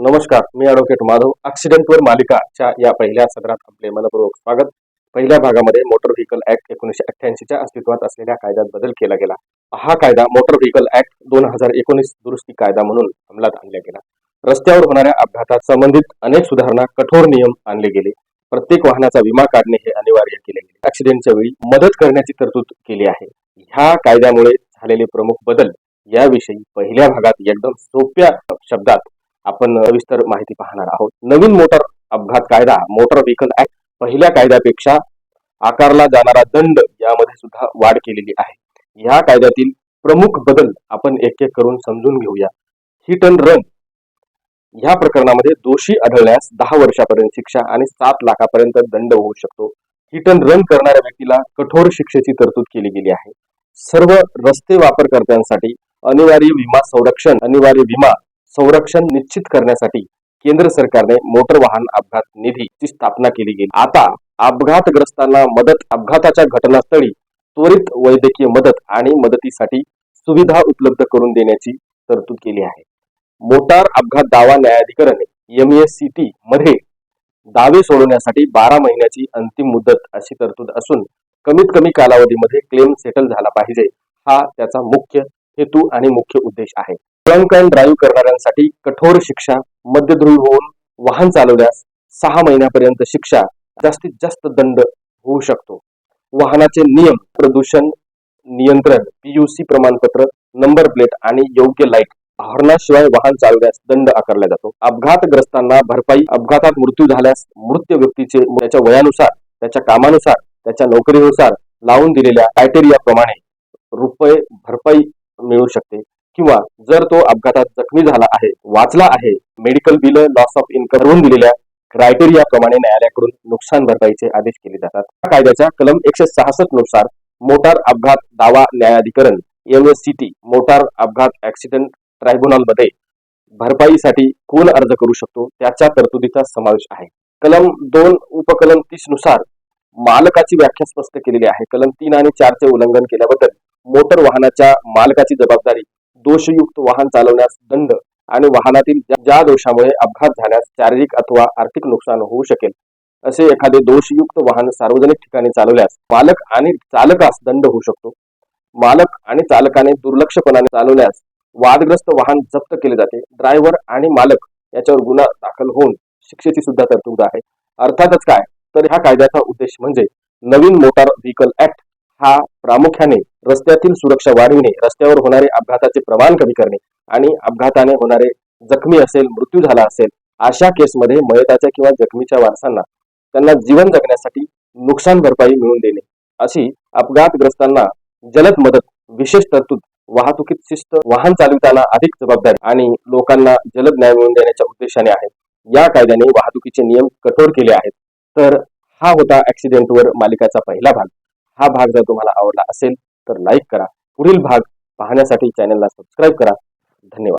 नमस्कार मी ॲडव्होकेट माधव ॲक्सिडेंटवर मालिकाच्या या पहिल्या सदरात आपले मनपूर्वक स्वागत. पहिल्या भागामध्ये मोटर व्हेकल ऍक्ट एकोणीसशे अठ्ठ्याऐंशीच्या अस्तित्वात असलेल्या कायद्यात बदल केला गेला. हा कायदा मोटर व्हेकल ऍक्ट दोन हजार एकोणीस दुरुस्ती कायदा म्हणून अंमलात आणला गेला. रस्त्यावर होणाऱ्या अपघातात संबंधित अनेक सुधारणा कठोर नियम आणले गेले. प्रत्येक वाहनाचा विमा काढणे हे अनिवार्य केले गेले. ऍक्सिडेंटच्या वेळी मदत करण्याची तरतूद केली आहे. ह्या कायद्यामुळे झालेले प्रमुख बदल याविषयी पहिल्या भागात एकदम सोप्या शब्दात आपण विस्तर माहिती पाहणार आहोत. नवीन मोटर अपघात कायदा मोटर व्हेकल ऍक्ट पहिल्या कायद्यापेक्षा आकारला जाणारा दंड यामध्ये सुद्धा वाढ केलेली आहे. या कायद्यातील प्रमुख बदल आपण एक एक करून समजून घेऊया. हिट अँड रन ह्या प्रकरणामध्ये दोषी आढळल्यास दहा वर्षापर्यंत शिक्षा आणि सात लाखापर्यंत दंड होऊ शकतो. हिट अँड रन करणाऱ्या व्यक्तीला कठोर शिक्षेची तरतूद केली गेली आहे. सर्व रस्ते वापरकर्त्यांसाठी अनिवार्य विमा संरक्षण अनिवार्य विमा संरक्षण निश्चित करण्यासाठी केंद्र सरकारने मोटर वाहन अपघात निधीची स्थापना केली गेली. आता अपघातग्रस्तांना मदत अपघाताच्या घटनास्थळी त्वरित वैद्यकीय मदत आणि मदतीसाठी सुविधा उपलब्ध करून देण्याची तरतूद केली आहे. मोटार अपघात दावा न्यायाधिकरण एम एस सी टी मध्ये दावे सोडवण्यासाठी बारा महिन्याची अंतिम मुदत अशी तरतूद असून कमीत कमी कालावधीमध्ये क्लेम सेटल झाला पाहिजे हा त्याचा मुख्य हेतू आणि मुख्य उद्देश आहे. ड्रंक अँड ड्राईव्ह करणाऱ्यांसाठी कठोर शिक्षा मद्यधृवी होऊन वाहन चालवल्यास सहा महिन्यापर्यंत शिक्षा जास्तीत जास्त दंड होऊ शकतो. वाहनाचे नियम प्रदूषण नियंत्रण पीयूसी प्रमाणपत्र नंबर प्लेट आणि योग्य लाइट हॉर्नाशिवाय वाहन चालवल्यास दंड आकारला जातो. अपघातग्रस्तांना भरपाई अपघातात मृत्यू झाल्यास मृत व्यक्तीचे त्याच्या वयानुसार त्याच्या कामानुसार त्याच्या नोकरीनुसार लावून दिलेल्या क्रायटेरियाप्रमाणे रुपये भरपाई मिळू शकते. किंवा जर तो अपघातात जखमी झाला आहे वाचला आहे medical bill loss of income करून दिलेल्या क्रायटेरिया प्रमाणे न्यायालयाकडून नुकसान भरपाईचे आदेश केले जातात. या कायद्याच्या कलम एकशे सहासष्टनुसार मोटार अपघात दावा न्यायाधिकरण एमएससीटी एस सी टी मोटार अपघात ऍक्सिडेंट ट्रायब्युनलमध्ये भरपाईसाठी कोण अर्ज करू शकतो त्याच्या तरतुदीचा समावेश आहे. कलम दोन उपकलम तीसनुसार मालकाची व्याख्या स्पष्ट केलेली आहे. कलम तीन आणि चारचे उल्लंघन केल्याबद्दल मोटर वाहनाच्या मालकाची जबाबदारी दोषयुक्त वाहन चालवण्यास दंड आणि वाहनातील ज्या- दोषामुळे अपघात झाल्यास शारीरिक अथवा आर्थिक नुकसान होऊ शकेल. असे एखादे दोषयुक्त वाहन सार्वजनिक ठिकाणी चालवल्यास मालक आणि चालकास दंड होऊ शकतो. मालक आणि चालकाने दुर्लक्षपणाने चालवल्यास वादग्रस्त वाहन जप्त केले जाते. ड्रायव्हर आणि मालक याच्यावर गुन्हा दाखल होऊन शिक्षेची सुद्धा तरतूद आहे. अर्थातच काय? तर ह्या कायद्याचा उद्देश म्हणजे नवीन मोटार व्हेकल ऍक्ट हा प्रामुख्याने रस्त्यातील सुरक्षा वाढविणे रस्त्यावर होणारे अपघाताचे प्रमाण कमी करणे आणि अपघाताने होणारे जखमी असेल मृत्यू झाला असेल अशा केसमध्ये मयताच्या किंवा जखमीच्या वारसांना त्यांना जीवन जगण्यासाठी नुकसान भरपाई मिळवून देणे. अशी अपघातग्रस्तांना जलद मदत विशेष तरतूद वाहतुकीत शिस्त वाहन चालविताना अधिक जबाबदारी आणि लोकांना जलद न्याय मिळवून देण्याच्या उद्देशाने आहे या कायद्याने वाहतुकीचे नियम कठोर केले आहेत. तर हा होता ऍक्सिडेंटवर मालिकाचा पहिला भाग. हा भाग जर तुम्हाला आवडला असेल तर लाईक करा. पुढील भाग पाहण्यासाठी चॅनलला सबस्क्राईब करा. धन्यवाद.